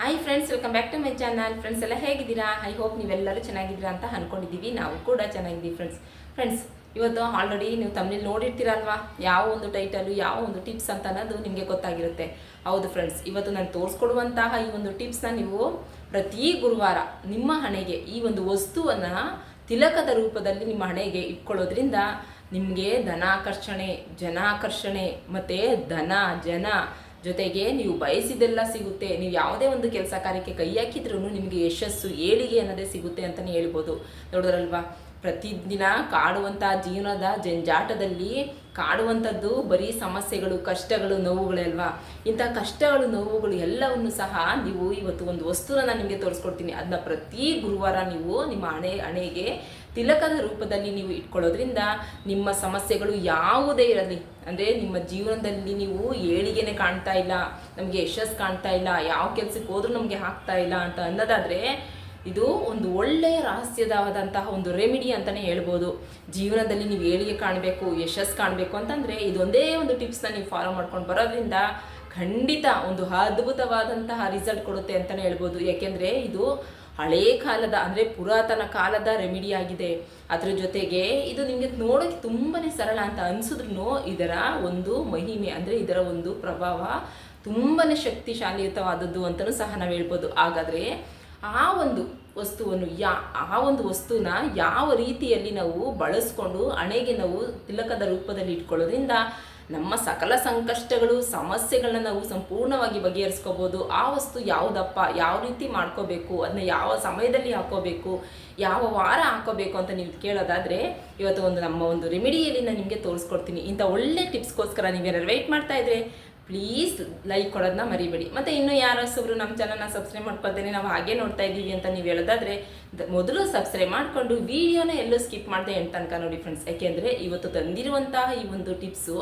Hi friends welcome back to my channel friends ಎಲ್ಲ ಹೇಗಿದ್ದೀರಾ? I hope ನೀವೆಲ್ಲರೂ ಚೆನ್ನಾಗಿದ್ದೀರಾ ಅಂತ ಅನ್ಕೊಂಡಿದ್ದೀವಿ. ನಾವು ಕೂಡ ಚೆನ್ನಾಗಿದ್ದೀವಿ ಫ್ರೆಂಡ್ಸ್ ಫ್ರೆಂಡ್ಸ್ ಇವತ್ತು ಆಲ್ರೆಡಿ ನೀವು ತಮ್ಮಲ್ಲಿ ನೋಡಿರ್ತೀರಲ್ವಾ? ಯಾವ ಒಂದು ಟೈಟಲು ಯಾವ ಒಂದು ಟಿಪ್ಸ್ ಅಂತ ಅನ್ನೋದು ನಿಮಗೆ ಗೊತ್ತಾಗಿರುತ್ತೆ. ಹೌದು ಫ್ರೆಂಡ್ಸ್ ಇವತ್ತು ನಾನು ತೋರಿಸ್ಕೊಡುವಂತಹ ಈ ಒಂದು ಟಿಪ್ಸ್ನ ನೀವು ಪ್ರತಿ ಗುರುವಾರ ನಿಮ್ಮ ಹಣೆಗೆ, ಈ ಒಂದು ವಸ್ತುವನ್ನು ತಿಲಕದ ರೂಪದಲ್ಲಿ ನಿಮ್ಮ ಹಣೆಗೆ ಇಟ್ಕೊಳ್ಳೋದ್ರಿಂದ ನಿಮಗೆ ಧನಾಕರ್ಷಣೆ, ಜನಾಕರ್ಷಣೆ, ಮತ್ತು ಧನ, ಜನ ಜೊತೆಗೆ ನೀವು ಬಯಸಿದೆಲ್ಲ ಸಿಗುತ್ತೆ, ನೀವು ಯಾವುದೇ ಒಂದು ಕೆಲಸ ಕಾರ್ಯಕ್ಕೆ ಕೈ ಹಾಕಿದ್ರೂ ನಿಮಗೆ ಯಶಸ್ಸು, ಏಳಿಗೆ ಅನ್ನೋದೇ ಸಿಗುತ್ತೆ ಅಂತಲೇ ಹೇಳ್ಬೋದು. ನೋಡಿದ್ರಲ್ವಾ? ಪ್ರತಿದಿನ ಕಾಡುವಂಥ ಜೀವನದ ಜಂಜಾಟದಲ್ಲಿ ಕಾಡುವಂಥದ್ದು ಬರೀ ಸಮಸ್ಯೆಗಳು, ಕಷ್ಟಗಳು, ನೋವುಗಳೇ ಅಲ್ವಾ? ಇಂಥ ಕಷ್ಟಗಳು, ನೋವುಗಳು ಎಲ್ಲವನ್ನು ಸಹ ನೀವು ಇವತ್ತು ಒಂದು ವಸ್ತುನ ನಾನು ನಿಮಗೆ ತೋರಿಸ್ಕೊಡ್ತೀನಿ. ಅದನ್ನ ಪ್ರತಿ ಗುರುವಾರ ನೀವು ನಿಮ್ಮ ಹಣೆ, ಹಣೆಗೆ ತಿಲಕದ ರೂಪದಲ್ಲಿ ನೀವು ಇಟ್ಕೊಳ್ಳೋದ್ರಿಂದ ನಿಮ್ಮ ಸಮಸ್ಯೆಗಳು ಯಾವುದೇ ಇರಲಿ, ಅಂದರೆ ನಿಮ್ಮ ಜೀವನದಲ್ಲಿ ನೀವು ಏಳಿಗೆನೆ ಕಾಣ್ತಾ ಇಲ್ಲ, ನಮಗೆ ಯಶಸ್ಸು ಕಾಣ್ತಾ ಇಲ್ಲ, ಯಾವ ಕೆಲಸಕ್ಕೆ ಹೋದ್ರೂ ನಮಗೆ ಆಗ್ತಾ ಇಲ್ಲ ಅಂತ ಅನ್ನೋದಾದರೆ ಇದು ಒಂದು ಒಳ್ಳೆಯ ರಹಸ್ಯದವಾದಂತಹ ಒಂದು ರೆಮಿಡಿ ಅಂತಲೇ ಹೇಳ್ಬೋದು. ಜೀವನದಲ್ಲಿ ನೀವು ಏಳಿಗೆ ಕಾಣಬೇಕು ಯಶಸ್ಸು ಕಾಣಬೇಕು ಅಂತಂದರೆ ಇದೊಂದೇ ಒಂದು ಟಿಪ್ಸ್ನ ನೀವು ಫಾಲೋ ಮಾಡ್ಕೊಂಡು ಬರೋದ್ರಿಂದ ಖಂಡಿತ ಒಂದು ಅದ್ಭುತವಾದಂತಹ ರಿಸಲ್ಟ್ ಕೊಡುತ್ತೆ ಅಂತಲೇ ಹೇಳ್ಬೋದು. ಯಾಕೆಂದರೆ ಇದು ಹಳೇ ಕಾಲದ ಅಂದರೆ ಪುರಾತನ ಕಾಲದ ರೆಮಿಡಿ ಆಗಿದೆ. ಅದರ ಜೊತೆಗೆ ಇದು ನಿಮಗೆ ನೋಡೋಕ್ಕೆ ತುಂಬಾ ಸರಳ ಅಂತ ಅನಿಸಿದ್ರು ಇದರ ಒಂದು ಮಹಿಮೆ ಅಂದರೆ ಇದರ ಒಂದು ಪ್ರಭಾವ ತುಂಬಾ ಶಕ್ತಿಶಾಲಿಯುತವಾದದ್ದು ಅಂತಲೂ ಸಹ ನಾವು ಹೇಳ್ಬೋದು. ಹಾಗಾದರೆ ಆ ಒಂದು ವಸ್ತುವನ್ನು ಯಾ, ಆ ಒಂದು ವಸ್ತುನ ಯಾವ ರೀತಿಯಲ್ಲಿ ನಾವು ಬಳಸ್ಕೊಂಡು ಹಣೆಗೆ ನಾವು ತಿಲಕದ ರೂಪದಲ್ಲಿ ಇಟ್ಕೊಳ್ಳೋದ್ರಿಂದ ನಮ್ಮ ಸಕಲ ಸಂಕಷ್ಟಗಳು, ಸಮಸ್ಯೆಗಳನ್ನ ನಾವು ಸಂಪೂರ್ಣವಾಗಿ ಬಗೆಹರಿಸ್ಕೋಬೋದು. ಆ ವಸ್ತು ಯಾವುದಪ್ಪ? ಯಾವ ರೀತಿ ಮಾಡ್ಕೋಬೇಕು? ಅದನ್ನ ಯಾವ ಸಮಯದಲ್ಲಿ ಹಾಕೋಬೇಕು? ಯಾವ ವಾರ ಹಾಕೋಬೇಕು ಅಂತ ನೀವು ಕೇಳೋದಾದರೆ, ಇವತ್ತು ಒಂದು ನಮ್ಮ ಒಂದು ರೆಮಿಡಿಯಲ್ಲಿ ನಾನು ನಿಮಗೆ ತೋರಿಸ್ಕೊಡ್ತೀನಿ. ಇಂಥ ಒಳ್ಳೆ ಟಿಪ್ಸ್ಗೋಸ್ಕರ ನೀವೇನಾದ್ರು ವೆಯ್ಟ್ ಮಾಡ್ತಾ ಇದ್ರೆ ಪ್ಲೀಸ್ ಲೈಕ್ ಕೊಡೋದನ್ನ ಮರಿಬೇಡಿ. ಮತ್ತು ಇನ್ನು ಯಾರು ಹೊಸಬ್ರು ನಮ್ಮ ಚಾನಲ್ನ ಸಬ್ಸ್ಕ್ರೈಬ್ ಮಾಡ್ಕೊಳ್ತೇನೆ, ನಾವು ಹಾಗೆ ನೋಡ್ತಾ ಇದ್ದೀವಿ ಅಂತ ನೀವು ಹೇಳೋದಾದರೆ ಮೊದಲು ಸಬ್ಸ್ಕ್ರೈಬ್ ಮಾಡಿಕೊಂಡು ವಿಡಿಯೋನ ಎಲ್ಲೂ ಸ್ಕಿಪ್ ಮಾಡದೆ ಎಂಟು ತನಕ ನೋಡಿ ಫ್ರೆಂಡ್ಸ್ ಯಾಕೆಂದರೆ ಇವತ್ತು ತಂದಿರುವಂತಹ ಈ ಒಂದು ಟಿಪ್ಸು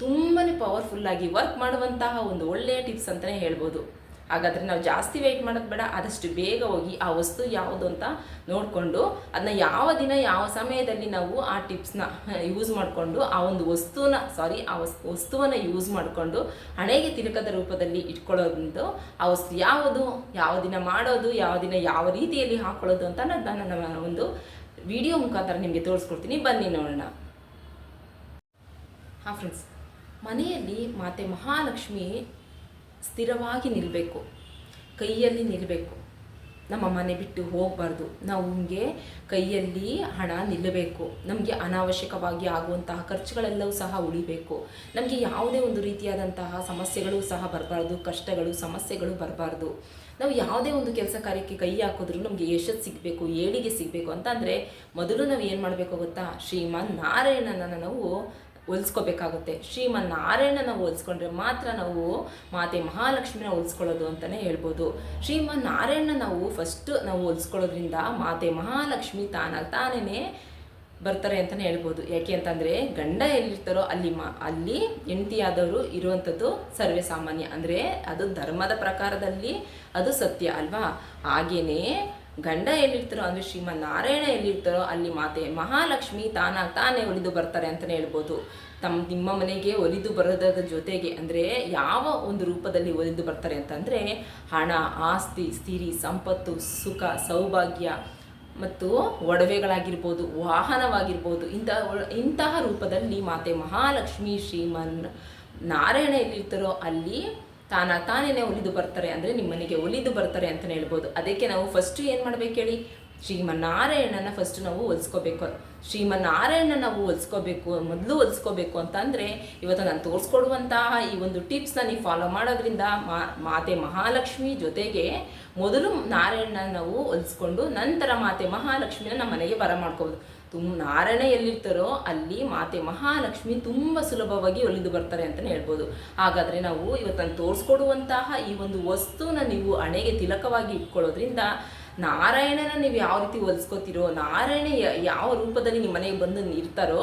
ತುಂಬಾ ಪವರ್ಫುಲ್ಲಾಗಿ ವರ್ಕ್ ಮಾಡುವಂತಹ ಒಂದು ಒಳ್ಳೆಯ ಟಿಪ್ಸ್ ಅಂತಲೇ ಹೇಳ್ಬೋದು. ಹಾಗಾದರೆ ನಾವು ಜಾಸ್ತಿ ವೆಯ್ಟ್ ಮಾಡೋದು ಬೇಡ, ಆದಷ್ಟು ಬೇಗ ಹೋಗಿ ಆ ವಸ್ತು ಯಾವುದು ಅಂತ ನೋಡಿಕೊಂಡು ಅದನ್ನ ಯಾವ ದಿನ, ಯಾವ ಸಮಯದಲ್ಲಿ ನಾವು ಆ ಟಿಪ್ಸ್ನ ಯೂಸ್ ಮಾಡಿಕೊಂಡು ಆ ಒಂದು ವಸ್ತುವನ್ನ ಸಾರಿ ಆ ವಸ್, ವಸ್ತುವನ್ನು ಯೂಸ್ ಮಾಡಿಕೊಂಡು ಹಣೆಗೆ ತಿಲಕದ ರೂಪದಲ್ಲಿ ಇಟ್ಕೊಳ್ಳೋದು ಆ ವಸ್ತು ಯಾವುದು, ಯಾವ ದಿನ ಮಾಡೋದು, ಯಾವ ದಿನ ಯಾವ ರೀತಿಯಲ್ಲಿ ಹಾಕೊಳ್ಳೋದು ಅಂತ ನಾನು ನನ್ನ ಒಂದು ವಿಡಿಯೋ ಮುಖಾಂತರ ನಿಮಗೆ ತೋರಿಸ್ಕೊಡ್ತೀನಿ. ಬನ್ನಿ ನೋಡೋಣ. ಹಾಂ ಫ್ರೆಂಡ್ಸ್ ಮನೆಯಲ್ಲಿ ಮಾತೆ ಮಹಾಲಕ್ಷ್ಮಿ ಸ್ಥಿರವಾಗಿ ನಿಲ್ಲಬೇಕು ಕೈಯಲ್ಲಿ ನಿಲ್ಲಬೇಕು ನಮ್ಮ ಮನೆ ಬಿಟ್ಟು ಹೋಗಬಾರ್ದು. ನಾವು ನಮಗೆ ಕೈಯಲ್ಲಿ ಹಣ ನಿಲ್ಲಬೇಕು. ನಮಗೆ ಅನಾವಶ್ಯಕವಾಗಿ ಆಗುವಂತಹ ಖರ್ಚುಗಳೆಲ್ಲವೂ ಸಹ ಉಳಿಬೇಕು. ನಮಗೆ ಯಾವುದೇ ಒಂದು ರೀತಿಯಾದಂತಹ ಸಮಸ್ಯೆಗಳು ಸಹ ಬರಬಾರ್ದು, ಕಷ್ಟಗಳು, ಸಮಸ್ಯೆಗಳು ಬರಬಾರ್ದು. ನಾವು ಯಾವುದೇ ಒಂದು ಕೆಲಸ ಕಾರ್ಯಕ್ಕೆ ಕೈ ಹಾಕಿದ್ರೂ ನಮಗೆ ಯಶಸ್ಸು ಸಿಗಬೇಕು, ಏಳಿಗೆ ಸಿಗಬೇಕು. ಅಂತಂದರೆ ಮೊದಲು ನಾವು ಏನು ಮಾಡಬೇಕು ಗೊತ್ತಾ? ಶ್ರೀಮನ್ ನಾರಾಯಣನ ನಾವು ಹೋಲಿಸ್ಕೋಬೇಕಾಗುತ್ತೆ. ಶ್ರೀಮನ್ ನಾರಾಯಣನ ಹೋಲಿಸ್ಕೊಂಡ್ರೆ ಮಾತ್ರ ನಾವು ಮಾತೆ ಮಹಾಲಕ್ಷ್ಮಿನ ಹೋಲಿಸ್ಕೊಳ್ಳೋದು ಅಂತಲೇ ಹೇಳ್ಬೋದು. ಶ್ರೀಮನ್ ನಾರಾಯಣ ನಾವು ಫಸ್ಟ್ ನಾವು ಹೋಲಿಸ್ಕೊಳ್ಳೋದ್ರಿಂದ ಮಾತೆ ಮಹಾಲಕ್ಷ್ಮಿ ತಾನಾಗಿ ತಾನೇ ಬರ್ತಾರೆ ಅಂತಲೇ ಹೇಳ್ಬೋದು. ಯಾಕೆ ಅಂತಂದರೆ ಗಂಡ ಎಲ್ಲಿರ್ತಾರೋ ಅಲ್ಲಿ ಮಾ, ಅಲ್ಲಿ ಹೆಂಡತಿಯಾದವರು ಇರುವಂಥದ್ದು ಸರ್ವೇ ಸಾಮಾನ್ಯ. ಅಂದರೆ ಅದು ಧರ್ಮದ ಪ್ರಕಾರದಲ್ಲಿ ಅದು ಸತ್ಯ ಅಲ್ವಾ? ಹಾಗೇನೇ ಗಂಡ ಎಲ್ಲಿರ್ತಾರೋ, ಅಂದರೆ ಶ್ರೀಮನ್ ನಾರಾಯಣ ಎಲ್ಲಿರ್ತಾರೋ, ಅಲ್ಲಿ ಮಾತೆ ಮಹಾಲಕ್ಷ್ಮಿ ತಾನಾಗಿ ತಾನೇ ಒಲಿದು ಬರ್ತಾರೆ ಅಂತಲೇ ಹೇಳ್ಬೋದು. ತಮ್ಮ ನಿಮ್ಮ ಮನೆಗೆ ಒಲಿದು ಬರೋದರ ಜೊತೆಗೆ, ಅಂದರೆ ಯಾವ ಒಂದು ರೂಪದಲ್ಲಿ ಒಲಿದು ಬರ್ತಾರೆ ಅಂತಂದರೆ, ಹಣ, ಆಸ್ತಿ ಸ್ಥಿರಿ ಸಂಪತ್ತು, ಸುಖ, ಸೌಭಾಗ್ಯ ಮತ್ತು ಒಡವೆಗಳಾಗಿರ್ಬೋದು, ವಾಹನವಾಗಿರ್ಬೋದು ಇಂತಹ ಇಂತಹ ರೂಪದಲ್ಲಿ ಮಾತೆ ಮಹಾಲಕ್ಷ್ಮಿ ಶ್ರೀಮನ್ ನಾರಾಯಣ ಎಲ್ಲಿರ್ತಾರೋ, ಅಲ್ಲಿ ತಾನ ತಾನೇ ಒಲಿದು ಬರ್ತಾರೆ ಅಂದರೆ ನಿಮ್ಮ ಮನೆಗೆ ಒಲಿದು ಬರ್ತಾರೆ ಅಂತಲೇ ಹೇಳ್ಬೋದು. ಅದಕ್ಕೆ ನಾವು ಫಸ್ಟು ಏನು ಮಾಡ್ಬೇಕು ಹೇಳಿ? ಶ್ರೀಮನ್ನಾರಾಯಣನ ಫಸ್ಟ್ ನಾವು ಹೊಲಿಸ್ಕೋಬೇಕು ಶ್ರೀಮನ್ನಾರಾಯಣ ನಾವು ಹೊಲಿಸ್ಕೋಬೇಕು ಮೊದಲು ಹೊಲಿಸ್ಕೋಬೇಕು ಅಂತಂದರೆ ಇವತ್ತು ನಾನು ತೋರಿಸ್ಕೊಡುವಂತಹ ಈ ಒಂದು ಟಿಪ್ಸ್ನ ನೀವು ಫಾಲೋ ಮಾಡೋದ್ರಿಂದ ಮಾತೆ ಮಹಾಲಕ್ಷ್ಮಿ ಜೊತೆಗೆ ಮೊದಲು ನಾರಾಯಣನ ನಾವು ಹೊಲಿಸ್ಕೊಂಡು ನಂತರ ಮಾತೆ ಮಹಾಲಕ್ಷ್ಮಿನ ನಮ್ಮ ಮನೆಗೆ ಬರ ಮಾಡ್ಕೋಬೋದು ತುಂಬ ನಾರಾಯಣ ಎಲ್ಲಿರ್ತಾರೋ ಅಲ್ಲಿ ಮಾತೆ ಮಹಾಲಕ್ಷ್ಮಿ ತುಂಬ ಸುಲಭವಾಗಿ ಒಲಿದು ಬರ್ತಾರೆ ಅಂತಲೇ ಹೇಳ್ಬೋದು. ಹಾಗಾದರೆ ನಾವು ಇವತ್ತು ನಾನು ತೋರಿಸ್ಕೊಡುವಂತಹ ಈ ಒಂದು ವಸ್ತುನ ನೀವು ಹಣೆಗೆ ತಿಲಕವಾಗಿ ಇಟ್ಕೊಳ್ಳೋದ್ರಿಂದ ನಾರಾಯಣನ ನೀವು ಯಾವ ರೀತಿ ಹೊಲಿಸ್ಕೋತಿರೋ, ನಾರಾಯಣ ಯಾವ ರೂಪದಲ್ಲಿ ನಿಮ್ಮ ಮನೆಗೆ ಬಂದು ಇರ್ತಾರೋ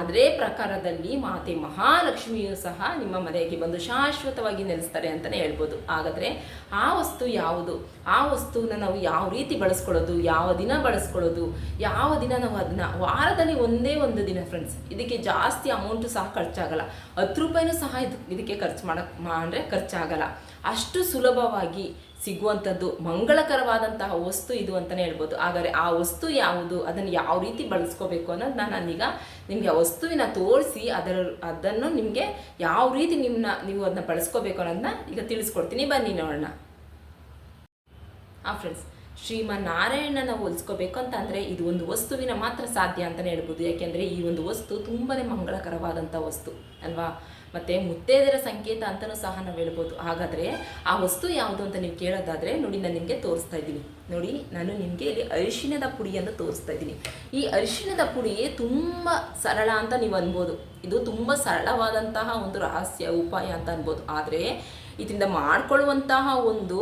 ಅದೇ ಪ್ರಕಾರದಲ್ಲಿ ಮಾತೆ ಮಹಾಲಕ್ಷ್ಮಿಯು ಸಹ ನಿಮ್ಮ ಮನೆಗೆ ಬಂದು ಶಾಶ್ವತವಾಗಿ ನೆಲೆಸ್ತಾರೆ ಅಂತಲೇ ಹೇಳ್ಬೋದು. ಹಾಗಾದರೆ ಆ ವಸ್ತು ಯಾವುದು? ಆ ವಸ್ತುವನ್ನ ನಾವು ಯಾವ ರೀತಿ ಬಳಸ್ಕೊಳ್ಳೋದು? ಯಾವ ದಿನ ಬಳಸ್ಕೊಳ್ಳೋದು? ಯಾವ ದಿನ ನಾವು ಅದನ್ನ ವಾರದಲ್ಲಿ ಒಂದೇ ಒಂದು ದಿನ ಫ್ರೆಂಡ್ಸ್ ಇದಕ್ಕೆ ಜಾಸ್ತಿ ಅಮೌಂಟು ಸಹ ಖರ್ಚಾಗಲ್ಲ. ಹತ್ತು ರೂಪಾಯಿನೂ ಸಹ ಇದು, ಇದಕ್ಕೆ ಖರ್ಚು ಮಾಡೋಕೆ ಅಂದರೆ ಖರ್ಚಾಗಲ್ಲ. ಅಷ್ಟು ಸುಲಭವಾಗಿ ಸಿಗುವಂಥದ್ದು ಮಂಗಳಕರವಾದಂತಹ ವಸ್ತು ಇದು ಅಂತಲೇ ಹೇಳ್ಬೋದು. ಆದರೆ ಆ ವಸ್ತು ಯಾವುದು? ಅದನ್ನು ಯಾವ ರೀತಿ ಬಳಸ್ಕೋಬೇಕು ಅನ್ನೋದನ್ನ ನಾನೀಗ ನಿಮಗೆ ಆ ವಸ್ತುವಿನ ತೋರಿಸಿ ಅದರ, ಅದನ್ನು ನಿಮಗೆ ಯಾವ ರೀತಿ ನಿಮ್ಮನ್ನ ನೀವು ಅದನ್ನ ಬಳಸ್ಕೋಬೇಕು ಅನ್ನೋದನ್ನ ಈಗ ತಿಳಿಸ್ಕೊಡ್ತೀನಿ. ಬನ್ನಿ ನೋಡೋಣ. ಆ ಫ್ರೆಂಡ್ಸ್ ಶ್ರೀಮನ್ ನಾರಾಯಣನ ಹೋಲಿಸ್ಕೋಬೇಕು ಅಂತಂದರೆ ಇದು ಒಂದು ವಸ್ತುವಿನ ಮಾತ್ರ ಸಾಧ್ಯ ಅಂತಲೇ ಹೇಳ್ಬೋದು. ಯಾಕೆಂದರೆ ಈ ಒಂದು ವಸ್ತು ತುಂಬಾ ಮಂಗಳಕರವಾದಂಥ ವಸ್ತು, ಅಲ್ವಾ? ಮತ್ತು ಮುತ್ತೈದರ ಸಂಕೇತ ಅಂತಲೂ ಸಹ ನಾವು ಹೇಳ್ಬೋದು. ಹಾಗಾದರೆ ಆ ವಸ್ತು ಯಾವುದು ಅಂತ ನೀವು ಕೇಳೋದಾದರೆ ನೋಡಿ ನಾನು ನಿಮಗೆ ತೋರಿಸ್ತಾ ಇದ್ದೀನಿ. ನೋಡಿ ನಾನು ನಿಮಗೆ ಇಲ್ಲಿ ಅರಿಶಿಣದ ಪುಡಿಯನ್ನು ತೋರಿಸ್ತಾ ಇದ್ದೀನಿ. ಈ ಅರಿಶಿಣದ ಪುಡಿ ತುಂಬ ಸರಳ ಅಂತ ನೀವು ಅನ್ಬೋದು. ಇದು ತುಂಬ ಸರಳವಾದಂತಹ ಒಂದು ರಹಸ್ಯ ಉಪಾಯ ಅಂತ ಅನ್ಬೋದು. ಆದರೆ ಇದರಿಂದ ಮಾಡ್ಕೊಳ್ಳುವಂತಹ ಒಂದು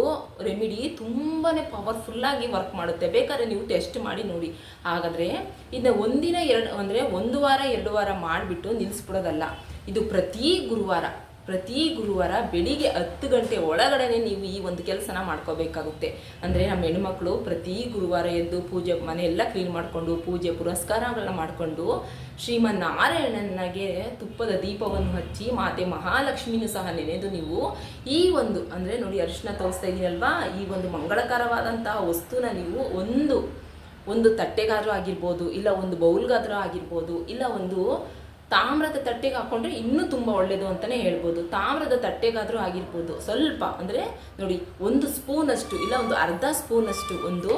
ರೆಮಿಡಿ ತುಂಬಾ ಪವರ್ಫುಲ್ಲಾಗಿ ವರ್ಕ್ ಮಾಡುತ್ತೆ. ಬೇಕಾದ್ರೆ ನೀವು ಟೆಸ್ಟ್ ಮಾಡಿ ನೋಡಿ. ಹಾಗಾದರೆ ಇದನ್ನ ಒಂದಿನ ಎರಡು, ಅಂದರೆ ಒಂದು ವಾರ, ಎರಡು ವಾರ ಮಾಡಿಬಿಟ್ಟು ನಿಲ್ಲಿಸ್ಬಿಡೋದಲ್ಲ ಇದು ಪ್ರತಿ ಗುರುವಾರ ಪ್ರತಿ ಗುರುವಾರ ಬೆಳಿಗ್ಗೆ ಹತ್ತು ಗಂಟೆ ಒಳಗಡೆ ನೀವು ಈ ಒಂದು ಕೆಲಸನ ಮಾಡ್ಕೋಬೇಕಾಗುತ್ತೆ. ಅಂದರೆ ನಮ್ಮ ಹೆಣ್ಮಕ್ಳು ಪ್ರತಿ ಗುರುವಾರ ಎದ್ದು ಪೂಜೆ, ಮನೆಯೆಲ್ಲ ಕ್ಲೀನ್ ಮಾಡಿಕೊಂಡು ಪೂಜೆ ಪುರಸ್ಕಾರಗಳನ್ನ ಮಾಡಿಕೊಂಡು ಶ್ರೀಮನ್ನಾರಾಯಣನಿಗೆ ತುಪ್ಪದ ದೀಪವನ್ನು ಹಚ್ಚಿ ಮಾತೆ ಮಹಾಲಕ್ಷ್ಮಿನೂ ಸಹ ನೆನೆದು ನೀವು ಈ ಒಂದು, ಅಂದರೆ ನೋಡಿ ಅರಿಶಿನ ತೋರಿಸ್ತಾ ಇದ್ದೀನಲ್ವಾ ಈ ಒಂದು ಮಂಗಳಕರವಾದಂತಹ ವಸ್ತುನ ನೀವು ಒಂದು ಒಂದು ತಟ್ಟೆಗಾದ್ರೂ ಆಗಿರ್ಬೋದು, ಇಲ್ಲ ಒಂದು ಬೌಲ್ಗಾದ್ರೂ ಆಗಿರ್ಬೋದು, ಇಲ್ಲ ಒಂದು ತಾಮ್ರದ ತಟ್ಟೆಗೆ ಹಾಕೊಂಡ್ರೆ ಇನ್ನೂ ತುಂಬ ಒಳ್ಳೆಯದು ಅಂತಲೇ ಹೇಳ್ಬೋದು. ತಾಮ್ರದ ತಟ್ಟೆಗಾದರೂ ಆಗಿರ್ಬೋದು. ಸ್ವಲ್ಪ ಅಂದರೆ ನೋಡಿ, ಒಂದು ಸ್ಪೂನಷ್ಟು ಇಲ್ಲ, ಒಂದು ಅರ್ಧ ಸ್ಪೂನಷ್ಟು ಒಂದು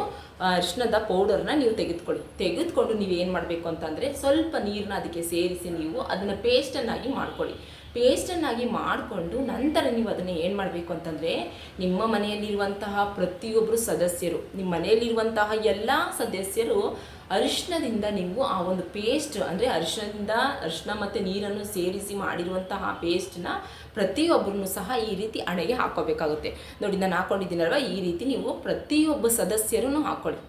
ಅರಿಶಿಣದ ಪೌಡರ್ನ ನೀವು ತೆಗೆದುಕೊಳ್ಳಿ. ತೆಗೆದುಕೊಂಡು ನೀವು ಏನು ಮಾಡಬೇಕು ಅಂತಂದರೆ ಸ್ವಲ್ಪ ನೀರನ್ನ ಅದಕ್ಕೆ ಸೇರಿಸಿ ನೀವು ಅದನ್ನು ಪೇಸ್ಟನ್ನಾಗಿ ಮಾಡ್ಕೊಳ್ಳಿ. ಪೇಸ್ಟನ್ನಾಗಿ ಮಾಡಿಕೊಂಡು ನಂತರ ನೀವು ಅದನ್ನು ಏನು ಮಾಡಬೇಕು ಅಂತಂದರೆ ನಿಮ್ಮ ಮನೆಯಲ್ಲಿರುವಂತಹ ಪ್ರತಿಯೊಬ್ಬರು ಸದಸ್ಯರು, ನಿಮ್ಮ ಮನೆಯಲ್ಲಿರುವಂತಹ ಎಲ್ಲ ಸದಸ್ಯರು ಅರಿಶಿಣದಿಂದ ನೀವು ಆ ಒಂದು ಪೇಸ್ಟ್ ಅಂದರೆ ಅರಿಶಿಣದಿಂದ ಅರಿಶಿಣ ಮತ್ತು ನೀರನ್ನು ಸೇರಿಸಿ ಮಾಡಿರುವಂತಹ ಪೇಸ್ಟನ್ನ ಪ್ರತಿಯೊಬ್ಬರೂ ಸಹ ಈ ರೀತಿ ಹಣೆಗೆ ಹಾಕೋಬೇಕಾಗುತ್ತೆ ನೋಡಿ, ನಾನು ಹಾಕೊಂಡಿದ್ದೀನಲ್ವ? ಈ ರೀತಿ ನೀವು ಪ್ರತಿಯೊಬ್ಬ ಸದಸ್ಯರೂ ಹಾಕ್ಕೊಳ್ಳಿ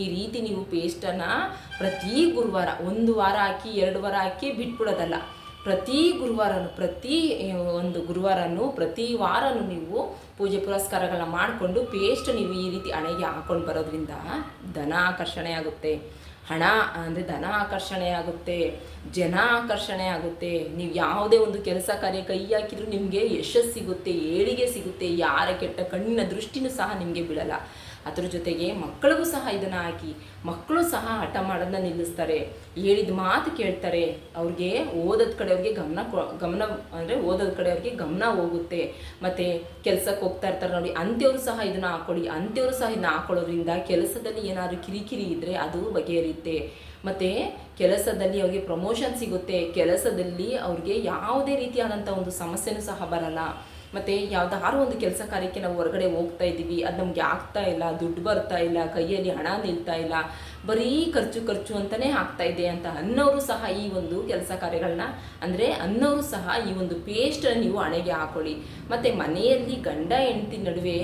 ಈ ರೀತಿ ನೀವು ಪೇಸ್ಟನ್ನು ಪ್ರತಿ ಗುರುವಾರ, ಒಂದು ವಾರ ಹಾಕಿ, ಎರಡು ವಾರ ಹಾಕಿ ಬಿಟ್ಬಿಡೋದಲ್ಲ. ಪ್ರತಿ ಗುರುವಾರನು, ಪ್ರತಿ ಒಂದು ಗುರುವಾರನು, ಪ್ರತಿ ವಾರನೂ ನೀವು ಪೂಜೆ ಪುರಸ್ಕಾರಗಳನ್ನ ಮಾಡಿಕೊಂಡು ಪೇಸ್ಟ್ ನೀವು ಈ ರೀತಿ ಹಣೆಗೆ ಹಾಕೊಂಡು ಬರೋದ್ರಿಂದ ಧನ ಆಕರ್ಷಣೆ ಆಗುತ್ತೆ. ಹಣ ಅಂದರೆ ಧನ ಆಕರ್ಷಣೆ ಆಗುತ್ತೆ, ಜನ ಆಕರ್ಷಣೆ ಆಗುತ್ತೆ. ನೀವು ಯಾವುದೇ ಒಂದು ಕೆಲಸ ಕಾರ್ಯ ಕೈ ಹಾಕಿದ್ರು ನಿಮಗೆ ಯಶಸ್ಸು ಸಿಗುತ್ತೆ, ಏಳಿಗೆ ಸಿಗುತ್ತೆ. ಯಾರ ಕೆಟ್ಟ ಕಣ್ಣಿನ ದೃಷ್ಟಿನೂ ಸಹ ನಿಮಗೆ ಬೀಳಲ್ಲ. ಅದ್ರ ಜೊತೆಗೆ ಮಕ್ಕಳಿಗೂ ಸಹ ಇದನ್ನು ಹಾಕಿ, ಮಕ್ಕಳು ಸಹ ಹಠ ಮಾಡೋದನ್ನ ನಿಲ್ಲಿಸ್ತಾರೆ. ಹೇಳಿದ ಮಾತು ಕೇಳ್ತಾರೆ. ಅವ್ರಿಗೆ ಓದೋದ್ ಕಡೆ ಅವ್ರಿಗೆ ಗಮನ ಗಮನ, ಅಂದರೆ ಓದೋದ್ ಕಡೆ ಅವ್ರಿಗೆ ಗಮನ ಹೋಗುತ್ತೆ. ಮತ್ತು ಕೆಲಸಕ್ಕೆ ಹೋಗ್ತಾ ಇರ್ತಾರೆ ನೋಡಿ, ಅಂತ್ಯವರು ಸಹ ಇದನ್ನು ಹಾಕೊಳ್ಳಿ, ಅಂತ್ಯವರು ಸಹ ಇದನ್ನ ಹಾಕೊಳ್ಳೋದ್ರಿಂದ ಕೆಲಸದಲ್ಲಿ ಏನಾದರೂ ಕಿರಿಕಿರಿ ಇದ್ದರೆ ಅದು ಬಗೆಹರಿಯುತ್ತೆ. ಮತ್ತು ಕೆಲಸದಲ್ಲಿ ಅವ್ರಿಗೆ ಪ್ರಮೋಷನ್ ಸಿಗುತ್ತೆ. ಕೆಲಸದಲ್ಲಿ ಅವ್ರಿಗೆ ಯಾವುದೇ ರೀತಿಯಾದಂಥ ಒಂದು ಸಮಸ್ಯೆನೂ ಸಹ ಬರಲ್ಲ. ಮತ್ತು ಯಾವ್ದಾರು ಒಂದು ಕೆಲಸ ಕಾರ್ಯಕ್ಕೆ ನಾವು ಹೊರಗಡೆ ಹೋಗ್ತಾ ಇದ್ದೀವಿ, ಅದು ನಮಗೆ ಆಗ್ತಾ ಇಲ್ಲ, ದುಡ್ಡು ಬರ್ತಾ ಇಲ್ಲ, ಕೈಯಲ್ಲಿ ಹಣ ನಿಲ್ತಾ ಇಲ್ಲ, ಬರೀ ಖರ್ಚು ಖರ್ಚು ಅಂತಲೇ ಆಗ್ತಾ ಇದೆ ಅಂತ ಅನ್ನೋರು ಸಹ ಈ ಒಂದು ಕೆಲಸ ಕಾರ್ಯಗಳನ್ನ ಅಂದರೆ ಅನ್ನೋರು ಸಹ ಈ ಒಂದು ಪೇಸ್ಟನ್ನು ನೀವು ಹಣೆಗೆ ಹಾಕೊಳ್ಳಿ. ಮತ್ತು ಮನೆಯಲ್ಲಿ ಗಂಡ, ಹೆಂಡತಿ ನಡುವೆ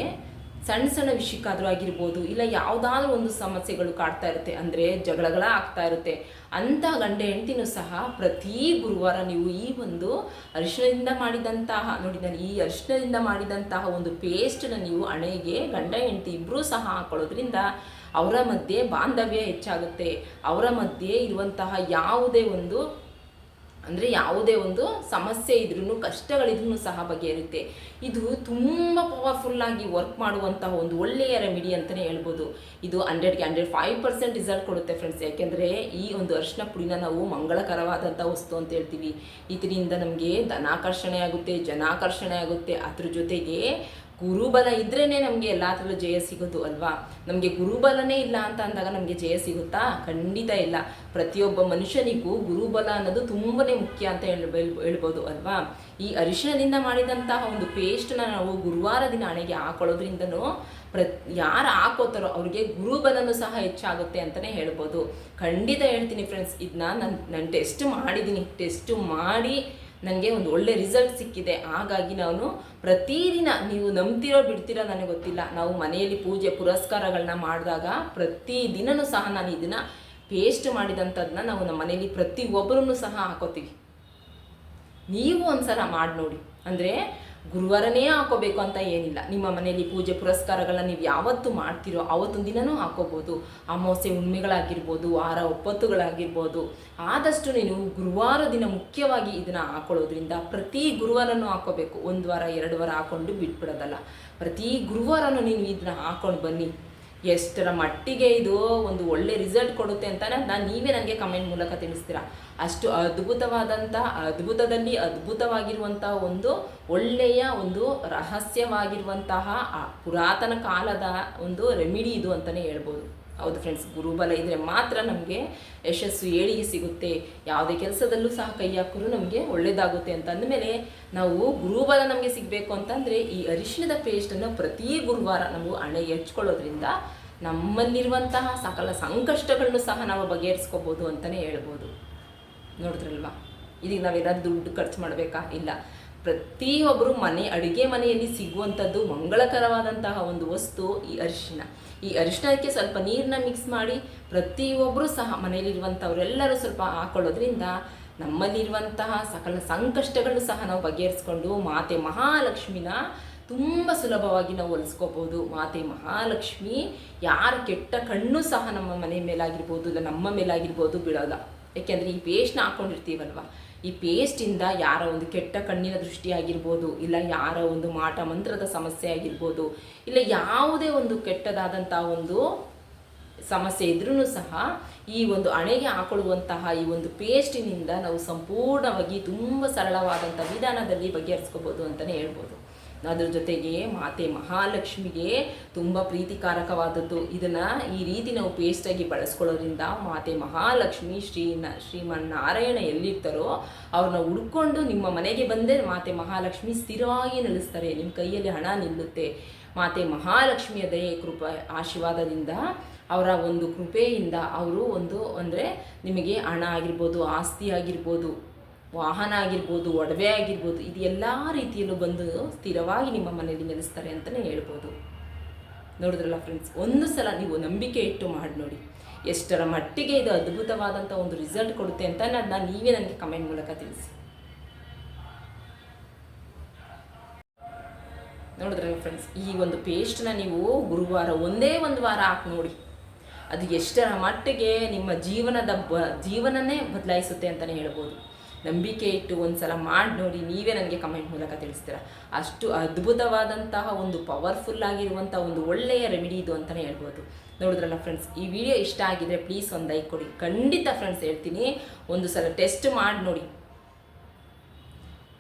ಸಣ್ಣ ಸಣ್ಣ ವಿಷಯಕ್ಕಾದರೂ ಆಗಿರ್ಬೋದು, ಇಲ್ಲ ಯಾವುದಾದ್ರೂ ಒಂದು ಸಮಸ್ಯೆಗಳು ಕಾಡ್ತಾ ಇರುತ್ತೆ ಅಂದರೆ ಜಗಳಗಳ ಆಗ್ತಾ ಇರುತ್ತೆ, ಅಂಥ ಗಂಡ ಹೆಂಡ್ತಿನೂ ಸಹ ಪ್ರತಿ ಗುರುವಾರ ನೀವು ಈ ಒಂದು ಅರಿಶಿಣದಿಂದ ಮಾಡಿದಂತಹ, ನೋಡಿ ನಾನು ಈ ಅರಿಶಿಣದಿಂದ ಮಾಡಿದಂತಹ ಒಂದು ಪೇಸ್ಟನ್ನ ನೀವು ಹಣೆಗೆ ಗಂಡ ಹೆಂಡತಿ ಇಬ್ಬರೂ ಸಹ ಹಾಕೊಳ್ಳೋದ್ರಿಂದ ಅವರ ಮಧ್ಯೆ ಬಾಂಧವ್ಯ ಹೆಚ್ಚಾಗುತ್ತೆ. ಅವರ ಮಧ್ಯೆ ಇರುವಂತಹ ಯಾವುದೇ ಒಂದು ಅಂದರೆ ಯಾವುದೇ ಒಂದು ಸಮಸ್ಯೆ ಇದ್ರೂ ಕಷ್ಟಗಳಿದ್ರೂ ಸಹ ಬಗೆಹರುತ್ತೆ. ಇದು ತುಂಬ ಪವರ್ಫುಲ್ಲಾಗಿ ವರ್ಕ್ ಮಾಡುವಂತಹ ಒಂದು ಒಳ್ಳೆಯ ರೆಮಿಡಿ ಅಂತಲೇ ಹೇಳ್ಬೋದು. ಇದು ಹಂಡ್ರೆಡ್ಗೆ ಹಂಡ್ರೆಡ್ ಫೈವ್ ಪರ್ಸೆಂಟ್ ರಿಸಲ್ಟ್ ಕೊಡುತ್ತೆ ಫ್ರೆಂಡ್ಸ್ ಯಾಕೆಂದರೆ ಈ ಒಂದು ಅರ್ಶಿನ ಪುಡಿನ ನಾವು ಮಂಗಳಕರವಾದಂಥ ವಸ್ತು ಅಂತ ಹೇಳ್ತೀವಿ. ಇದರಿಂದ ನಮಗೆ ಧನಾಕರ್ಷಣೆ ಆಗುತ್ತೆ ಜನಾಕರ್ಷಣೆ ಆಗುತ್ತೆ ಅದ್ರ ಜೊತೆಗೆ ಗುರುಬಲ ಇದ್ರೇ ನಮಗೆ ಎಲ್ಲದರಲ್ಲೂ ಜಯ ಸಿಗೋದು ಅಲ್ವಾ? ನಮಗೆ ಗುರುಬಲನೇ ಇಲ್ಲ ಅಂತ ಅಂದಾಗ ನಮಗೆ ಜಯ ಸಿಗುತ್ತಾ? ಖಂಡಿತ ಇಲ್ಲ. ಪ್ರತಿಯೊಬ್ಬ ಮನುಷ್ಯನಿಗೂ ಗುರುಬಲ ಅನ್ನೋದು ತುಂಬಾ ಮುಖ್ಯ ಅಂತ ಹೇಳಿ ಹೇಳ್ಬೋದು ಅಲ್ವಾ? ಈ ಅರಿಶಿಣದಿಂದ ಮಾಡಿದಂತಹ ಒಂದು ಪೇಸ್ಟ್ನ ನಾವು ಗುರುವಾರ ದಿನ ಹಣೆಗೆ ಹಾಕೊಳ್ಳೋದ್ರಿಂದನೂ ಪ್ರ ಯಾರು ಹಾಕೋತಾರೋ ಅವ್ರಿಗೆ ಗುರುಬಲನೂ ಸಹ ಹೆಚ್ಚಾಗುತ್ತೆ ಅಂತಲೇ ಹೇಳ್ಬೋದು. ಖಂಡಿತ ಹೇಳ್ತೀನಿ ಫ್ರೆಂಡ್ಸ್ ಇದನ್ನ ನಾನು ನಾನು ಟೆಸ್ಟ್ ಮಾಡಿದ್ದೀನಿ ಟೆಸ್ಟ್ ಮಾಡಿ ನನಗೆ ಒಂದು ಒಳ್ಳೆ ರಿಸಲ್ಟ್ ಸಿಕ್ಕಿದೆ. ಹಾಗಾಗಿ ನಾನು ಪ್ರತಿದಿನ ನೀವು ನಂಬ್ತಿರೋ ಬಿಡ್ತಿರೋ ನನಗೆ ಗೊತ್ತಿಲ್ಲ. ನಾವು ಮನೆಯಲ್ಲಿ ಪೂಜೆ ಪುರಸ್ಕಾರಗಳನ್ನ ಮಾಡಿದಾಗ ಪ್ರತಿದಿನವೂ ಸಹ ನಾನು ಇದನ್ನು ಪೇಸ್ಟ್ ಮಾಡಿದಂಥದ್ದನ್ನ ನಾವು ನಮ್ಮ ಮನೆಯಲ್ಲಿ ಪ್ರತಿ ಒಬ್ಬರೂ ಸಹ ಹಾಕೋತೀವಿ. ನೀವು ಒಂದ್ಸಲ ಮಾಡಿ ನೋಡಿ ಅಂದರೆ ಗುರುವಾರನೇ ಹಾಕೋಬೇಕು ಅಂತ ಏನಿಲ್ಲ. ನಿಮ್ಮ ಮನೆಯಲ್ಲಿ ಪೂಜೆ ಪುರಸ್ಕಾರಗಳನ್ನ ನೀವು ಯಾವತ್ತು ಮಾಡ್ತೀರೋ ಆವತ್ತೊಂದು ದಿನನೂ ಹಾಕೋಬೋದು. ಅಮಾವಾಸ್ಯೆ ಉಣ್ಮೆಗಳಾಗಿರ್ಬೋದು ವಾರ ಒಪ್ಪತ್ತುಗಳಾಗಿರ್ಬೋದು. ಆದಷ್ಟು ನೀನು ಗುರುವಾರ ದಿನ ಮುಖ್ಯವಾಗಿ ಇದನ್ನು ಹಾಕೊಳ್ಳೋದ್ರಿಂದ ಪ್ರತಿ ಗುರುವಾರನೂ ಹಾಕೋಬೇಕು. ಒಂದು ವಾರ, ಎರಡು ವಾರ ಹಾಕೊಂಡು ಬಿಟ್ಬಿಡೋದಲ್ಲ. ಪ್ರತಿ ಗುರುವಾರನೂ ನೀನು ಇದನ್ನ ಹಾಕೊಂಡು ಬನ್ನಿ. ಎಷ್ಟರ ಮಟ್ಟಿಗೆ ಇದು ಒಂದು ಒಳ್ಳೆ ರಿಸಲ್ಟ್ ಕೊಡುತ್ತೆ ಅಂತ ನಾನು ನೀವೇ ನನಗೆ ಕಮೆಂಟ್ ಮೂಲಕ ತಿಳಿಸ್ತೀರಾ. ಅಷ್ಟು ಅದ್ಭುತವಾದಂಥ ಅದ್ಭುತದಲ್ಲಿ ಅದ್ಭುತವಾಗಿರುವಂತಹ ಒಂದು ಒಳ್ಳೆಯ ಒಂದು ರಹಸ್ಯವಾಗಿರುವಂತಹ ಪುರಾತನ ಕಾಲದ ಒಂದು ರೆಮಿಡಿ ಇದು ಅಂತಲೇ ಹೇಳ್ಬೋದು. ಹೌದು ಫ್ರೆಂಡ್ಸ್ ಗುರುಬಲ ಇದ್ದರೆ ಮಾತ್ರ ನಮಗೆ ಯಶಸ್ಸು ಏಳಿಗೆ ಸಿಗುತ್ತೆ. ಯಾವುದೇ ಕೆಲಸದಲ್ಲೂ ಸಹ ಕೈ ಹಾಕಿದ್ರು ನಮಗೆ ಒಳ್ಳೆಯದಾಗುತ್ತೆ ಅಂತ ಅಂದಮೇಲೆ ನಾವು ಗುರುಬಲ ನಮಗೆ ಸಿಗಬೇಕು ಅಂತಂದರೆ ಈ ಅರಿಶಿಣದ ಪೇಸ್ಟನ್ನು ಪ್ರತಿ ಗುರುವಾರ ನಾವು ಹಣೆ ಹೆಚ್ಕೊಳ್ಳೋದ್ರಿಂದ ನಮ್ಮಲ್ಲಿರುವಂತಹ ಸಕಲ ಸಂಕಷ್ಟಗಳನ್ನು ಸಹ ನಾವು ಬಗೆಹರಿಸ್ಕೋಬೋದು ಅಂತಲೇ ಹೇಳ್ಬೋದು. ನೋಡಿದ್ರಲ್ವಾ? ಇದೀಗ ನಾವೇನಾದ್ರು ದುಡ್ಡು ಖರ್ಚು ಮಾಡಬೇಕಾ? ಇಲ್ಲ. ಪ್ರತಿಯೊಬ್ಬರು ಮನೆ, ಅಡುಗೆ ಮನೆಯಲ್ಲಿ ಸಿಗುವಂಥದ್ದು ಮಂಗಳಕರವಾದಂತಹ ಒಂದು ವಸ್ತು ಈ ಅರಿಶಿಣ ಈ ಅರಿಶಿಣಕ್ಕೆ ಸ್ವಲ್ಪ ನೀರನ್ನ ಮಿಕ್ಸ್ ಮಾಡಿ ಪ್ರತಿಯೊಬ್ಬರು ಸಹ ಮನೆಯಲ್ಲಿರುವಂಥವರೆಲ್ಲರೂ ಸ್ವಲ್ಪ ಹಾಕೊಳ್ಳೋದ್ರಿಂದ ನಮ್ಮಲ್ಲಿರುವಂತಹ ಸಕಲ ಸಂಕಷ್ಟಗಳು ಸಹ ನಾವು ಬಗೆಹರಿಸ್ಕೊಂಡು ಮಾತೆ ಮಹಾಲಕ್ಷ್ಮಿನ ತುಂಬ ಸುಲಭವಾಗಿ ನಾವು ಹೊಲಿಸ್ಕೋಬೋದು ಮಾತೆ ಮಹಾಲಕ್ಷ್ಮಿ ಯಾರ ಕೆಟ್ಟ ಕಣ್ಣು ಸಹ ನಮ್ಮ ಮನೆ ಮೇಲಾಗಿರ್ಬೋದು, ಇಲ್ಲ ನಮ್ಮ ಮೇಲಾಗಿರ್ಬೋದು ಬಿಡೋಲ್ಲ. ಯಾಕೆಂದರೆ ಈ ಪೇಸ್ಟ್ನ ಹಾಕ್ಕೊಂಡಿರ್ತೀವಲ್ವ ಈ ಪೇಸ್ಟಿಂದ ಯಾರ ಒಂದು ಕೆಟ್ಟ ಕಣ್ಣಿನ ದೃಷ್ಟಿ ಆಗಿರ್ಬೋದು, ಇಲ್ಲ ಯಾರ ಒಂದು ಮಾಟ ಮಂತ್ರದ ಸಮಸ್ಯೆ ಆಗಿರ್ಬೋದು, ಇಲ್ಲ ಯಾವುದೇ ಒಂದು ಕೆಟ್ಟದಾದಂಥ ಒಂದು ಸಮಸ್ಯೆ ಇದ್ರೂ ಸಹ ಈ ಒಂದು ಅಣೆಗೆ ಹಾಕೊಳ್ಳುವಂತಹ ಈ ಒಂದು ಪೇಸ್ಟಿನಿಂದ ನಾವು ಸಂಪೂರ್ಣವಾಗಿ ತುಂಬ ಸರಳವಾದಂಥ ವಿಧಾನದಲ್ಲಿ ಬಗೆಹರಿಸ್ಕೋಬೋದು ಅಂತಲೇ ಹೇಳ್ಬೋದು. ಅದ್ರ ಜೊತೆಗೆ ಮಾತೆ ಮಹಾಲಕ್ಷ್ಮಿಗೆ ತುಂಬ ಪ್ರೀತಿಕಾರಕವಾದದ್ದು. ಇದನ್ನು ಈ ರೀತಿ ನಾವು ಪೇಸ್ಟಾಗಿ ಬಳಸ್ಕೊಳ್ಳೋದ್ರಿಂದ ಮಾತೆ ಮಹಾಲಕ್ಷ್ಮಿ ಶ್ರೀ ನ, ಶ್ರೀಮನ್ನಾರಾಯಣ ಎಲ್ಲಿರ್ತಾರೋ ಅವ್ರನ್ನ ಹುಡ್ಕೊಂಡು ನಿಮ್ಮ ಮನೆಗೆ ಬಂದೇ ಮಾತೆ ಮಹಾಲಕ್ಷ್ಮಿ ಸ್ಥಿರವಾಗಿ ನಿಲ್ಲಿಸ್ತಾರೆ ನಿಮ್ಮ ಕೈಯಲ್ಲಿ ಹಣ ನಿಲ್ಲುತ್ತೆ. ಮಾತೆ ಮಹಾಲಕ್ಷ್ಮಿಯ ದಯೆ, ಕೃಪ, ಆಶೀರ್ವಾದದಿಂದ ಅವರ ಒಂದು ಕೃಪೆಯಿಂದ ಅವರು ಒಂದು ಅಂದರೆ ನಿಮಗೆ ಹಣ ಆಗಿರ್ಬೋದು, ಆಸ್ತಿ ಆಗಿರ್ಬೋದು. ವಾಹನ ಆಗಿರ್ಬೋದು, ಒಡವೆ ಆಗಿರ್ಬೋದು, ಇದು ಎಲ್ಲ ರೀತಿಯಲ್ಲೂ ಬಂದು ಸ್ಥಿರವಾಗಿ ನಿಮ್ಮ ಮನೆಯಲ್ಲಿ ನೆಲೆಸ್ತಾರೆ ಅಂತಲೇ ಹೇಳ್ಬೋದು. ನೋಡಿದ್ರಲ್ಲ ಫ್ರೆಂಡ್ಸ್ ಒಂದು ಸಲ ನೀವು ನಂಬಿಕೆ ಇಟ್ಟು ಮಾಡಿ ನೋಡಿ. ಎಷ್ಟರ ಮಟ್ಟಿಗೆ ಇದು ಅದ್ಭುತವಾದಂಥ ಒಂದು ರಿಸಲ್ಟ್ ಕೊಡುತ್ತೆ ಅಂತ ನನ್ನ ನೀವೇ ನನಗೆ ಕಮೆಂಟ್ ಮೂಲಕ ತಿಳಿಸಿ. ನೋಡಿದ್ರಲ್ಲ ಫ್ರೆಂಡ್ಸ್ ಈ ಒಂದು ಪೇಸ್ಟ್ನ ನೀವು ಗುರುವಾರ ಒಂದೇ ಒಂದು ವಾರ ಹಾಕಿ ನೋಡಿ. ಅದು ಎಷ್ಟರ ಮಟ್ಟಿಗೆ ನಿಮ್ಮ ಜೀವನದ ಬ, ಜೀವನನೇ ಬದಲಾಯಿಸುತ್ತೆ ಅಂತಲೇ ಹೇಳ್ಬೋದು. ನಂಬಿಕೆ ಇಟ್ಟು ಒಂದು ಸಲ ಮಾಡಿ ನೋಡಿ, ನೀವೇ ನನಗೆ ಕಮೆಂಟ್ ಮೂಲಕ ತಿಳಿಸ್ತೀರಾ? ಅಷ್ಟು ಅದ್ಭುತವಾದಂತಹ ಒಂದು ಪವರ್ಫುಲ್ ಆಗಿರುವಂಥ ಒಂದು ಒಳ್ಳೆಯ ರೆಮಿಡಿ ಇದು ಅಂತಲೇ ಹೇಳ್ಬೋದು. ನೋಡಿದ್ರಲ್ಲ ಫ್ರೆಂಡ್ಸ್ ಈ ವಿಡಿಯೋ ಇಷ್ಟ ಆಗಿದ್ರೆ ಪ್ಲೀಸ್ ಒಂದು ಲೈಕ್ ಕೊಡಿ. ಖಂಡಿತ ಫ್ರೆಂಡ್ಸ್ ಹೇಳ್ತೀನಿ. ಒಂದು ಸಲ ಟೆಸ್ಟ್ ಮಾಡಿ ನೋಡಿ.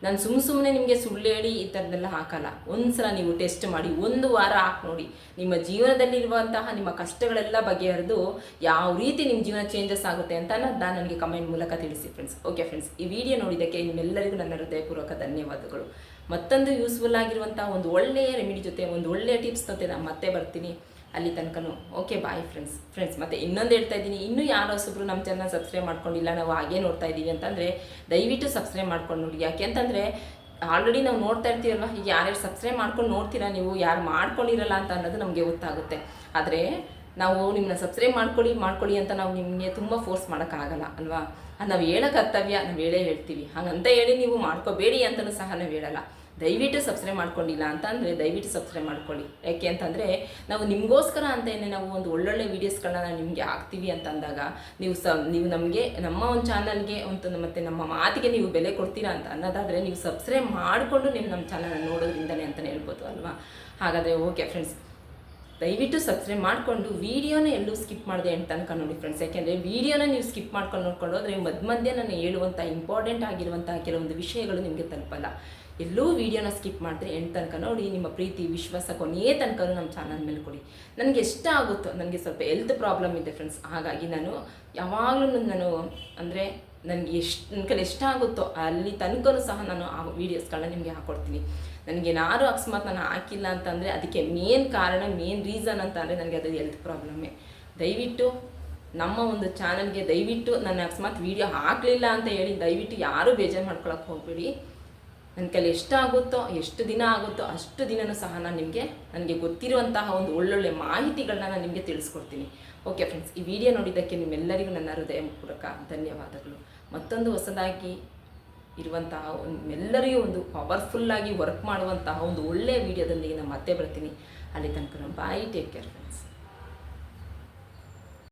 ನಾನು ಸುಮ್ಮ ಸುಮ್ಮನೆ ನಿಮಗೆ ಸುಳ್ಳು ಹೇಳಿ ಈ ಥರದ್ದೆಲ್ಲ ಹಾಕಲ್ಲ. ಒಂದು ಸಲ ನೀವು ಟೆಸ್ಟ್ ಮಾಡಿ, ಒಂದು ವಾರ ಹಾಕಿ ನೋಡಿ. ನಿಮ್ಮ ಜೀವನದಲ್ಲಿರುವಂತಹ ನಿಮ್ಮ ಕಷ್ಟಗಳೆಲ್ಲ ಬಗೆಹರಿದು ಯಾವ ರೀತಿ ನಿಮ್ಮ ಜೀವನ ಚೇಂಜಸ್ ಆಗುತ್ತೆ ಅಂತ ನಾನು ನನಗೆ ಕಮೆಂಟ್ ಮೂಲಕ ತಿಳಿಸಿ ಫ್ರೆಂಡ್ಸ್ ಓಕೆ ಫ್ರೆಂಡ್ಸ್ ಈ ವಿಡಿಯೋ ನೋಡಿದ್ದಕ್ಕೆ ನಿಮ್ಮೆಲ್ಲರಿಗೂ ನನ್ನ ಹೃದಯಪೂರ್ವಕ ಧನ್ಯವಾದಗಳು. ಮತ್ತೊಂದು ಯೂಸ್ಫುಲ್ ಆಗಿರುವಂತಹ ಒಂದು ಒಳ್ಳೆಯ ರೆಮಿಡಿ ಜೊತೆ, ಒಂದು ಒಳ್ಳೆಯ ಟಿಪ್ಸ್ ಜೊತೆ ನಾನು ಮತ್ತೆ ಬರ್ತೀನಿ. ಅಲ್ಲಿ ತನಕನೂ. ಓಕೆ ಬಾಯ್ ಫ್ರೆಂಡ್ಸ್ ಫ್ರೆಂಡ್ಸ್ ಮತ್ತೆ ಇನ್ನೊಂದು ಹೇಳ್ತಾ ಇದ್ದೀನಿ. ಇನ್ನೂ ಯಾರು ಹೊಸಬ್ರು ನಮ್ಮ ಚಾನಲ್ ಸಬ್ಸ್ಕ್ರೈಬ್ ಮಾಡ್ಕೊಂಡಿಲ್ಲ, ನಾವು ಹಾಗೆ ನೋಡ್ತಾ ಇದ್ದೀವಿ ಅಂತಂದರೆ ದಯವಿಟ್ಟು ಸಬ್ಸ್ಕ್ರೈಬ್ ಮಾಡ್ಕೊಂಡು ನೋಡಿ. ಯಾಕೆ ಅಂತಂದರೆ ಆಲ್ರೆಡಿ ನಾವು ನೋಡ್ತಾ ಇರ್ತೀವಲ್ವ? ಈಗ ಯಾರ್ಯಾರು ಸಬ್ಸ್ಕ್ರೈಬ್ ಮಾಡ್ಕೊಂಡು ನೋಡ್ತೀರಾ ನೀವು, ಯಾರು ಮಾಡ್ಕೊಂಡಿರಲ್ಲ ಅಂತ ಅನ್ನೋದು ನಮಗೆ ಗೊತ್ತಾಗುತ್ತೆ. ಆದರೆ ನಾವು ನಿಮ್ಮನ್ನ ಸಬ್ಸ್ಕ್ರೈಬ್ ಮಾಡ್ಕೊಳ್ಳಿ ಮಾಡ್ಕೊಳ್ಳಿ ಅಂತ ನಾವು ನಿಮಗೆ ತುಂಬ ಫೋರ್ಸ್ ಮಾಡೋಕ್ಕಾಗಲ್ಲ, ಅಲ್ವಾ? ನಾವು ಹೇಳೋ ಕರ್ತವ್ಯ, ನಾವು ಹೇಳೇ ಹೇಳ್ತೀವಿ. ಹಾಗಂತ ಹೇಳಿ ನೀವು ಮಾಡ್ಕೋಬೇಡಿ ಅಂತಲೂ ಸಹ ನಾವು ಹೇಳಲ್ಲ. ದಯವಿಟ್ಟು ಸಬ್ಸ್ಕ್ರೈಬ್ ಮಾಡ್ಕೊಂಡಿಲ್ಲ ಅಂತ ಅಂದರೆ ದಯವಿಟ್ಟು ಸಬ್ಸ್ಕ್ರೈಬ್ ಮಾಡ್ಕೊಳ್ಳಿ. ಯಾಕೆ ಅಂತಂದರೆ ನಾವು ನಿಮಗೋಸ್ಕರ ಅಂತಲೇ ನಾವು ಒಂದು ಒಳ್ಳೊಳ್ಳೆ ವೀಡಿಯೋಸ್ಗಳನ್ನ ನಾವು ನಿಮಗೆ ಹಾಕ್ತೀವಿ ಅಂತ ಅಂದಾಗ ನೀವು ಸ, ನೀವು ನಮಗೆ, ನಮ್ಮ ಒಂದು ಚಾನಲ್ಗೆ ಒಂದು ಮತ್ತು ನಮ್ಮ ಮಾತಿಗೆ ನೀವು ಬೆಲೆ ಕೊಡ್ತೀರಾ ಅಂತ ಅನ್ನೋದಾದರೆ ನೀವು ಸಬ್ಸ್ಕ್ರೈಬ್ ಮಾಡಿಕೊಂಡು ನೀವು ನಮ್ಮ ಚಾನಲ್ ನೋಡೋದ್ರಿಂದಲೇ ಅಂತಲೇ ಹೇಳ್ಬೋದು ಅಲ್ವಾ? ಹಾಗಾದರೆ ಓಕೆ ಫ್ರೆಂಡ್ಸ್ ದಯವಿಟ್ಟು ಸಬ್ಸ್ಕ್ರೈಬ್ ಮಾಡಿಕೊಂಡು ವೀಡಿಯೋನ ಎಲ್ಲೂ ಸ್ಕಿಪ್ ಮಾಡಿದೆ ಅಂತ ತನಕ ನೋಡಿ ಫ್ರೆಂಡ್ಸ್ ಯಾಕೆಂದರೆ ವೀಡಿಯೋನ ನೀವು ಸ್ಕಿಪ್ ಮಾಡ್ಕೊಂಡು ನೋಡ್ಕೊಂಡು ಹೋದರೆ ಮಧ್ಯ ಮಧ್ಯೆ ನಾನು ಹೇಳುವಂಥ ಇಂಪಾರ್ಟೆಂಟ್ ಆಗಿರುವಂಥ ಕೆಲವೊಂದು ವಿಷಯಗಳು ನಿಮಗೆ ತಲುಪಲ್ಲ. ಎಲ್ಲೂ ವೀಡಿಯೋನ ಸ್ಕಿಪ್ ಮಾಡಿದ್ರೆ ಎಂಟು ತನಕ ನೋಡಿ, ನಿಮ್ಮ ಪ್ರೀತಿ, ವಿಶ್ವಾಸ ಕೊನೆಯೇ ತನಕ ನಮ್ಮ ಚಾನಲ್ ಮೇಲೆ ಕೊಡಿ. ನನಗೆ ಇಷ್ಟ ಆಗುತ್ತೋ, ನನಗೆ ಸ್ವಲ್ಪ ಹೆಲ್ತ್ ಪ್ರಾಬ್ಲಮ್ ಇದೆ ಫ್ರೆಂಡ್ಸ್ ಹಾಗಾಗಿ ನಾನು ಯಾವಾಗಲೂ ನಾನು ಅಂದರೆ ನನಗೆ ಎಷ್ಟು ನನ್ನ ಕೈಲಿ ಎಷ್ಟಾಗುತ್ತೋ ಅಲ್ಲಿ ತನಕನೂ ಸಹ ನಾನು ಆ ವೀಡಿಯೋಸ್ಗಳನ್ನ ನಿಮಗೆ ಹಾಕ್ಕೊಡ್ತೀನಿ ನನಗೇನಾದ್ರು ಅಕಸ್ಮಾತ್ ನಾನು ಹಾಕಿಲ್ಲ ಅಂತಂದರೆ ಅದಕ್ಕೆ ಮೇನ್ ಕಾರಣ ಮೇನ್ ರೀಸನ್ ಅಂತ ಅಂದರೆ ನನಗೆ ಅದು ಹೆಲ್ತ್ ಪ್ರಾಬ್ಲಮ್ಮೇ ದಯವಿಟ್ಟು ನಮ್ಮ ಒಂದು ಚಾನಲ್ಗೆ ದಯವಿಟ್ಟು ನಾನು ಅಕಸ್ಮಾತ್ ವೀಡಿಯೋ ಹಾಕಲಿಲ್ಲ ಅಂತ ಹೇಳಿ ದಯವಿಟ್ಟು ಯಾರೂ ಬೇಜಾರು ಮಾಡ್ಕೊಳಕ್ಕೆ ಹೋಗಬೇಡಿ. ನನ್ನ ಕೈಲಿ ಎಷ್ಟಾಗುತ್ತೋ ಎಷ್ಟು ದಿನ ಆಗುತ್ತೋ ಅಷ್ಟು ದಿನವೂ ಸಹ ನಾನು ನಿಮಗೆ, ನನಗೆ ಗೊತ್ತಿರುವಂತಹ ಒಂದು ಒಳ್ಳೊಳ್ಳೆ ಮಾಹಿತಿಗಳನ್ನ ನಾನು ನಿಮಗೆ ತಿಳಿಸ್ಕೊಡ್ತೀನಿ. ಓಕೆ ಫ್ರೆಂಡ್ಸ್ ಈ ವಿಡಿಯೋ ನೋಡಿದ್ದಕ್ಕೆ ನಿಮ್ಮೆಲ್ಲರಿಗೂ ನನ್ನ ಹೃದಯಪೂರ್ವಕ ಧನ್ಯವಾದಗಳು. ಮತ್ತೊಂದು ಹೊಸದಾಗಿ ಇರುವಂತಹ ಎಲ್ಲರಿಗೂ ಒಂದು ಪವರ್ಫುಲ್ಲಾಗಿ ವರ್ಕ್ ಮಾಡುವಂತಹ ಒಂದು ಒಳ್ಳೆಯ ವಿಡಿಯೋದಲ್ಲಿ ನಾನು ಮತ್ತೆ ಬರ್ತೀನಿ. ಅಲ್ಲಿ ತನಕ ಬಾಯಿ ಟೇಕ್ ಕೇರ್